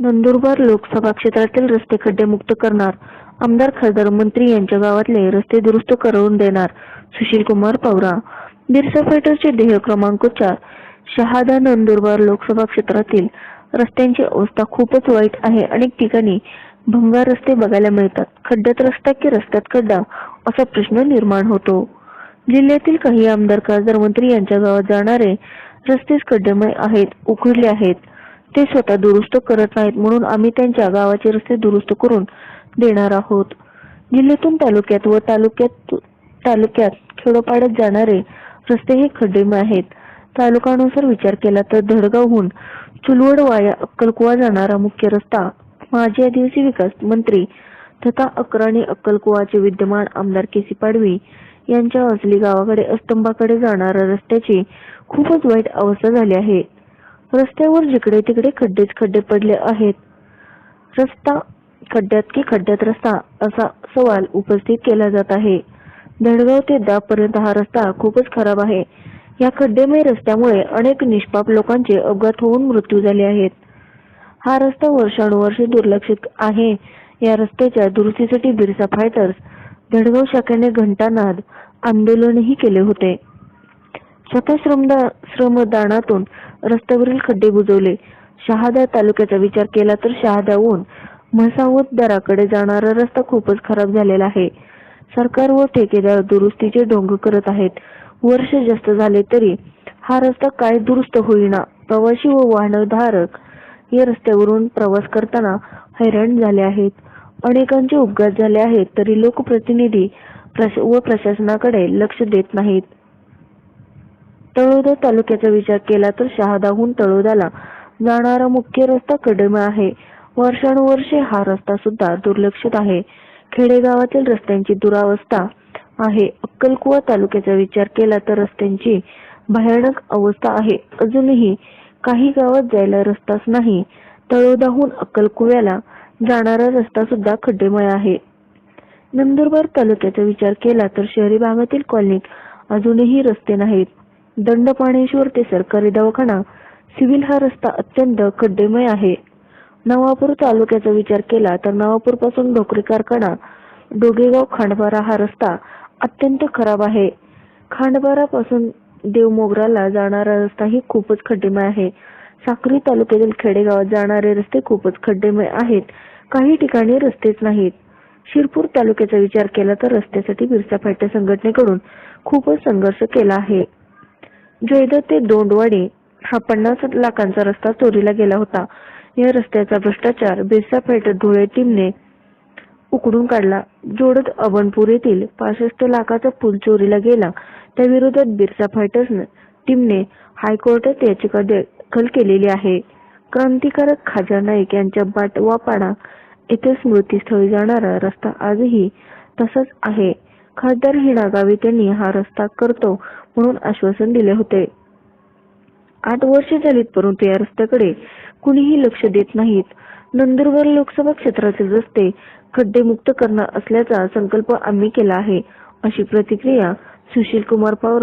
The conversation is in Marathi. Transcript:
नंदुरबार लोकसभा क्षेत्रातील रस्ते खड्डेमुक्त करणार. आमदार खासदार मंत्री यांच्या गावातले रस्ते दुरुस्त करून देणार. सुशीलकुमार पवरा. बिरसा फायटरचे ध्येय क्रमांक चार. शहादा नंदुरबार लोकसभा क्षेत्रातील रस्त्यांची अवस्था खूपच वाईट आहे. अनेक ठिकाणी भंगार रस्ते बघायला मिळतात. खड्ड्यात रस्ता की रस्त्यात खड्डा असा प्रश्न निर्माण होतो. जिल्ह्यातील काही आमदार खासदार मंत्री यांच्या गावात जाणारे रस्तेच खड्डेमय आहेत उखडले आहेत. ते स्वतः दुरुस्त करत नाहीत म्हणून आम्ही त्यांच्या गावाचे रस्ते दुरुस्त करून देणार आहोत. जिल्ह्यातून तालुक्यात व तालुक्यात तालुक्यात खेडोपाड्यात जाणारे रस्ते हे खड्डेमय आहेत. तालुकानुसार विचार केला तर धडगावहून चुलवड वाया अक्कलकुवा जाणारा मुख्य रस्ता माजी आदिवासी विकास मंत्री तथा अकराणी अक्कलकुवाचे विद्यमान आमदार केसी पाडवी यांच्या असली गावाकडे अस्तंभाकडे जाणाऱ्या रस्त्याची खूपच वाईट अवस्था झाली आहे. रस्त्यावर जिकडे तिकडे खड्डेच खड्डे पडले आहेत. रस्ता खड्ड्यात की खड्ड्यात रस्ता असा सवाल उपस्थित केला जात आहे. धडगाव ते दाबपर्यंत हा रस्ता खूपच खराब आहे. या खड्डेमय रस्त्यामुळे अनेक निष्पाप लोकांचे अपघात होऊन मृत्यू झाले आहेत. हा रस्ता वर्षानुवर्षे दुर्लक्षित आहे. या रस्त्याच्या दुरुस्तीसाठी बिरसा फायटर्स धडगाव शाखेने घंटानाद आंदोलनही केले होते. स्वतः श्रमदानातून रस्त्यावरील खड्डे बुजवले. शहादा तालुक्याचा विचार केला तर शहाद्याहून म्हसावत दराकडे जाणारा रस्ता खूपच खराब झालेला आहे. सरकार व ठेकेदार दुरुस्तीचे ढोंग करत आहेत. वर्ष जास्त झाले तरी हा रस्ता काय दुरुस्त होईना. प्रवासी व वाहनधारक या रस्त्यावरून प्रवास करताना हैराण झाले आहेत. अनेकांचे अपघात झाले आहेत तरी लोकप्रतिनिधी प्रश व प्रशासनाकडे लक्ष देत नाहीत. तळोदा तालुक्याचा विचार केला तर शहादाहून तळोदाला जाणारा मुख्य रस्ता कडमे आहे. वर्षानुवर्षे हा रस्ता सुद्धा दुर्लक्षित आहे. खेडेगावातील रस्त्यांची दुरावस्था आहे. अक्कलकुवा तालुक्याचा विचार केला तर रस्त्यांची भयानक अवस्था आहे. अजूनही काही गावात जायला रस्ताच नाही. तळोदाहून अक्कलकुव्याला जाणारा रस्ता सुद्धा खड्डेमय आहे. नंदुरबार तालुक्याचा विचार केला तर शहरी भागातील कॉलनीत अजूनही रस्ते नाहीत. दंडपाणेश्वर ते सरकारी दवाखाना सिव्हिल हा रस्ता अत्यंत खड्डेमय आहे. नवापूर तालुक्याचा विचार केला तर नवापूरपासून ढोकरी कारखाना डोगेगाव खांडबारा हा रस्ता अत्यंत खराब आहे. खांडबारा पासून देवमोगराला जाणारा रस्ताही खूपच खड्डेमय आहे. साक्री तालुक्यातील खेडेगावात जाणारे रस्ते खूपच खड्डेमय आहेत. काही ठिकाणी रस्तेच नाहीत. शिरपूर तालुक्याचा विचार केला तर रस्त्यासाठी बिरसा फाट्या संघटनेकडून खूपच संघर्ष केला आहे. जयदत्त ते दोंडवाडी हा पन्नास लाखांचा रस्ता चोरीला गेला होता. या रस्त्याचा भ्रष्टाचार बिरसा फायटर धुळे टीमने उकडून काढला. जोडत अभनपूर येथील पासष्ट लाखाचा पूल चोरीला गेला. त्या विरोधात बिरसा फायटर्स टीमने हायकोर्टात याचिका दाखल केलेली आहे. क्रांतिकारक खाजा नाईक यांच्या बाटवापाडा येथे स्मृतीस्थळी जाणारा रस्ता आजही तसाच आहे. खासदार हिना गावित हा रस्ता करतो म्हणून आश्वासन दिले होते. आठ वर्षे झालीत परंतु या रस्त्याकडे कुणीही लक्ष देत नाहीत. नंदुरबार लोकसभा क्षेत्रातील रस्ते खड्डेमुक्त करणार असल्याचा संकल्प आम्ही केला आहे अशी प्रतिक्रिया सुशील कुमार पवार